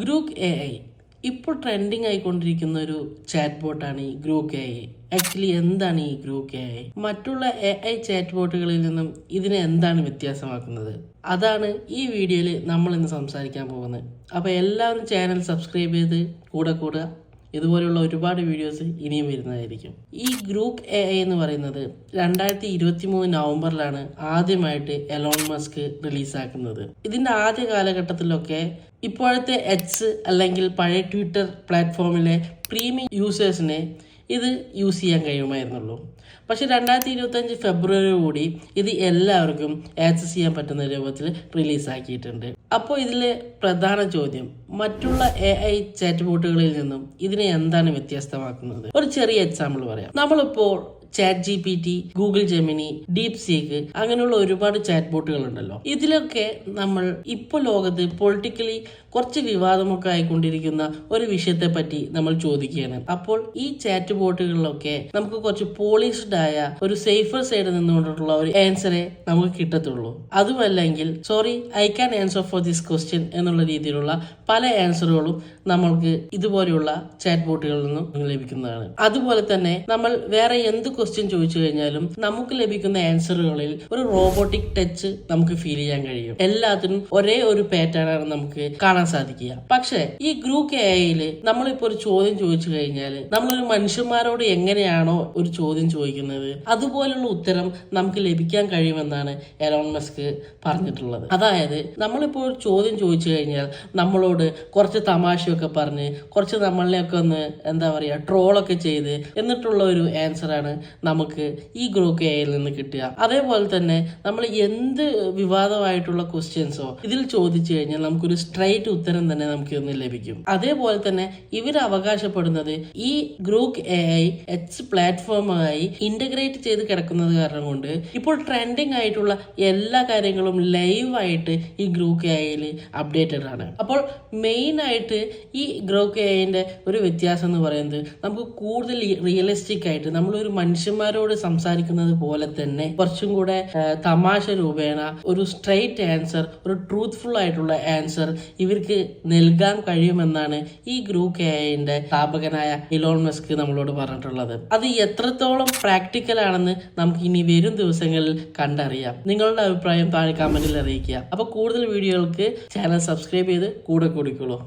Grok A I. ഇപ്പോൾ trending ആയിക്കൊണ്ടിരിക്കുന്ന ഒരു ചാറ്റ് ബോട്ടാണ് ഈ ഗ്രൂക്ക് എ ഐ. ആക്ച്വലി എന്താണ് ഈ ഗ്രൂക്ക് എ ഐ? മറ്റുള്ള എ ഐ ചാറ്റ് ബോട്ടുകളിൽ നിന്നും ഇതിനെ എന്താണ് വ്യത്യാസമാക്കുന്നത്? അതാണ് ഈ വീഡിയോയിൽ നമ്മൾ ഇന്ന് സംസാരിക്കാൻ പോകുന്നത്. അപ്പോൾ എല്ലാവരും ചാനൽ സബ്സ്ക്രൈബ് ചെയ്ത് കൂടെ കൂടുക. ഇതുപോലെയുള്ള ഒരുപാട് വീഡിയോസ് ഇനിയും വരുന്നതായിരിക്കും. ഈ ഗ്രൂപ്പ് എ എന്ന് പറയുന്നത് രണ്ടായിരത്തി ഇരുപത്തി മൂന്ന് നവംബറിലാണ് ആദ്യമായിട്ട് എലോൺ മസ്ക് റിലീസാക്കുന്നത് ഇതിന്റെ ആദ്യ കാലഘട്ടത്തിലൊക്കെ ഇപ്പോഴത്തെ എക്സ് അല്ലെങ്കിൽ പഴയ ട്വിറ്റർ പ്ലാറ്റ്ഫോമിലെ പ്രീമിയം യൂസേഴ്സിനെ ഇത് യൂസ് ചെയ്യാൻ കഴിയുമായിരുന്നുള്ളൂ. പക്ഷേ രണ്ടായിരത്തി ഇരുപത്തഞ്ച് ഫെബ്രുവരി കൂടി ഇത് എല്ലാവർക്കും ആക്സസ് ചെയ്യാൻ പറ്റുന്ന രൂപത്തിൽ റിലീസാക്കിയിട്ടുണ്ട് അപ്പോൾ ഇതിലെ പ്രധാന ചോദ്യം മറ്റുള്ള എ ഐ ചാറ്റ് ബോട്ടുകളിൽ നിന്നും ഇതിനെ എന്താണ് വ്യത്യസ്തമാക്കുന്നത്? ഒരു ചെറിയ എക്സാമ്പിൾ പറയാം. നമ്മളിപ്പോൾ chat G P T Google Gemini DeepSeek അങ്ങനെയുള്ള ഒരുപാട് ചാറ്റ് ബോട്ടുകൾ ഉണ്ടല്ലോ ഇതിലൊക്കെ നമ്മൾ ഇപ്പോൾ ലോകത്ത് പൊളിറ്റിക്കലി കുറച്ച് വിവാദമൊക്കെ ആയിക്കൊണ്ടിരിക്കുന്ന ഒരു വിഷയത്തെ പറ്റി നമ്മൾ ചോദിക്കുകയാണ്. അപ്പോൾ ഈ ചാറ്റ് ബോട്ടുകളിലൊക്കെ നമുക്ക് കുറച്ച് പോളിഷ്ഡ് ആയ ഒരു സേഫർ സൈഡ് നിന്നുകൊണ്ടുള്ള ഒരു ആൻസറെ നമുക്ക് കിട്ടത്തുള്ളൂ. അതുമല്ലെങ്കിൽ sorry I can answer for this question എന്നുള്ള രീതിയിലുള്ള പല ആൻസറുകളും നമ്മൾക്ക് ഇതുപോലെയുള്ള ചാറ്റ് ബോട്ടുകളിൽ നിന്നും ലഭിക്കുന്നതാണ്. അതുപോലെ തന്നെ നമ്മൾ വേറെ എന്ത് ക്വസ്റ്റ്യൻ ചോദിച്ചു കഴിഞ്ഞാലും നമുക്ക് ലഭിക്കുന്ന ആൻസറുകളിൽ ഒരു റോബോട്ടിക് ടച്ച് നമുക്ക് ഫീൽ ചെയ്യാൻ കഴിയും. എല്ലാത്തിനും ഒരേ ഒരു പാറ്റേൺ ആണ് നമുക്ക് കാണാൻ സാധിക്കുക. പക്ഷേ ഈ ഗ്രൂപ്പ് എ ഐയിൽ നമ്മളിപ്പോ ഒരു ചോദ്യം ചോദിച്ചു കഴിഞ്ഞാൽ നമ്മളൊരു മനുഷ്യന്മാരോട് എങ്ങനെയാണോ ഒരു ചോദ്യം ചോദിക്കുന്നത് അതുപോലുള്ള ഉത്തരം നമുക്ക് ലഭിക്കാൻ കഴിയുമെന്നാണ് എലോൺ മസ്ക് പറഞ്ഞിട്ടുള്ളത്. അതായത് നമ്മളിപ്പോൾ ഒരു ചോദ്യം ചോദിച്ചു കഴിഞ്ഞാൽ നമ്മളോട് കുറച്ച് തമാശയൊക്കെ പറഞ്ഞ് കുറച്ച് നമ്മളെയൊക്കെ ഒന്ന് എന്താ പറയുക ട്രോളൊക്കെ ചെയ്ത് എന്നിട്ടുള്ള ഒരു ആൻസറാണ് നമുക്ക് ഈ ഗ്രൂപ്പ് എയിൽ നിന്ന് കിട്ടുക. അതേപോലെ തന്നെ നമ്മൾ എന്ത് വിവാദമായിട്ടുള്ള ക്വസ്റ്റ്യൻസോ ഇതിൽ ചോദിച്ചു കഴിഞ്ഞാൽ നമുക്കൊരു സ്ട്രൈറ്റ് ഉത്തരം തന്നെ നമുക്ക് ഇന്ന് ലഭിക്കും. അതേപോലെ തന്നെ ഇവർ അവകാശപ്പെടുന്നത് ഈ ഗ്രൂപ്പ് എ ഐ എച്ച് പ്ലാറ്റ്ഫോമായി ഇന്റഗ്രേറ്റ് ചെയ്ത് കിടക്കുന്നത് കാരണം കൊണ്ട് ഇപ്പോൾ ട്രെൻഡിങ് ആയിട്ടുള്ള എല്ലാ കാര്യങ്ങളും ലൈവായിട്ട് ഈ ഗ്രൂപ്പ് എ ഐയിൽ അപ്ഡേറ്റഡ് ആണ്. അപ്പോൾ മെയിൻ ആയിട്ട് ഈ ഗ്രൂപ്പ് എ ഐന്റെ ഒരു വ്യത്യാസം എന്ന് പറയുന്നത് നമുക്ക് കൂടുതൽ റിയലിസ്റ്റിക് ആയിട്ട് നമ്മളൊരു മനുഷ്യന്മാരോട് സംസാരിക്കുന്നത് പോലെ തന്നെ കുറച്ചും കൂടെ തമാശ രൂപേണ ഒരു സ്ട്രെയിറ്റ് ആൻസർ ഒരു ട്രൂത്ത്ഫുൾ ആയിട്ടുള്ള ആൻസർ ഇവർക്ക് നൽകാൻ കഴിയുമെന്നാണ് ഈ ഗ്രൂ എ ഐന്റെ സ്ഥാപകനായ ഇലോൺ മസ്ക് നമ്മളോട് പറഞ്ഞിട്ടുള്ളത്. അത് എത്രത്തോളം പ്രാക്ടിക്കൽ ആണെന്ന് നമുക്ക് ഇനി വരും ദിവസങ്ങളിൽ കണ്ടറിയാം. നിങ്ങളുടെ അഭിപ്രായം താഴെ കമന്റിൽ അറിയിക്കുക. അപ്പൊ കൂടുതൽ വീഡിയോകൾക്ക് ചാനൽ സബ്സ്ക്രൈബ് ചെയ്ത് കൂടെ കൂടിക്കോളൂ.